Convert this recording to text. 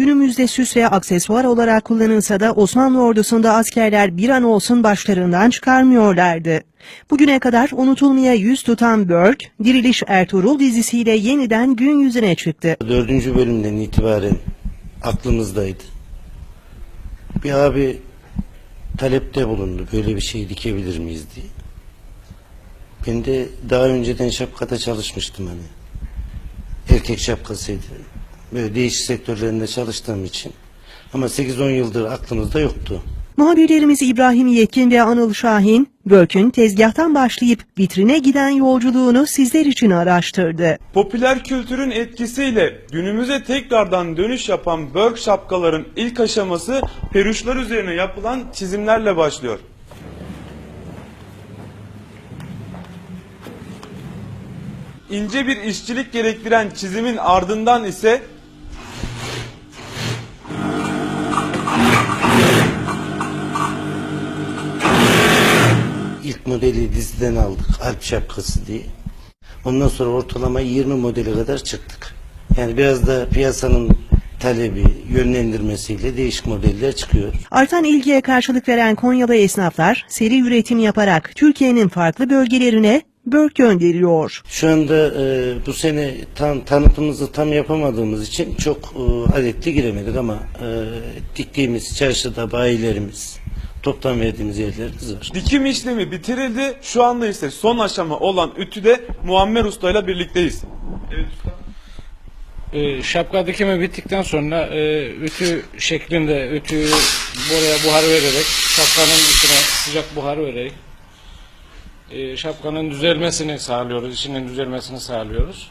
günümüzde süs ve aksesuar olarak kullanılsa da Osmanlı ordusunda askerler bir an olsun başlarından çıkarmıyorlardı. Bugüne kadar unutulmaya yüz tutan Burke, Diriliş Ertuğrul dizisiyle yeniden gün yüzüne çıktı. Dördüncü bölümden itibaren aklımızdaydı. Bir abi talepte bulundu. Böyle bir şey dikebilir miyiz diye. Ben de daha önceden şapkada çalışmıştım hani. Erkek şapkasıydı. Böyle değişik sektörlerinde çalıştığım için. Ama 8-10 yıldır aklımızda yoktu. Muhabirlerimiz İbrahim Yetkin ve Anıl Şahin, Burke'ün tezgahtan başlayıp vitrine giden yolculuğunu sizler için araştırdı. Popüler kültürün etkisiyle günümüze tekrardan dönüş yapan Burke şapkaların ilk aşaması peruşlar üzerine yapılan çizimlerle başlıyor. İnce bir işçilik gerektiren çizimin ardından ise İlk modeli diziden aldık. Alp şapkası diye. Ondan sonra ortalama 20 modeli kadar çıktık. Yani biraz da piyasanın talebi, yönlendirmesiyle değişik modeller çıkıyor. Artan ilgiye karşılık veren Konyalı esnaflar seri üretim yaparak Türkiye'nin farklı bölgelerine Burke gönderiyor. Şu anda e, bu sene tam tanıtımımızı tam yapamadığımız için çok e, adetli giremedik ama e, diktiğimiz çarşıda bayilerimiz, toptan verdiğimiz yerlerimiz var. dikim işlemi bitirildi. Şu anda ise son aşama olan ütüde Muammer Usta ile birlikteyiz. Evet usta. E, şapka dikimi bittikten sonra e, ütü şeklinde ütüyü buraya buhar vererek şapkanın içine sıcak buhar vererek e, şapkanın düzelmesini sağlıyoruz, içinin düzelmesini sağlıyoruz.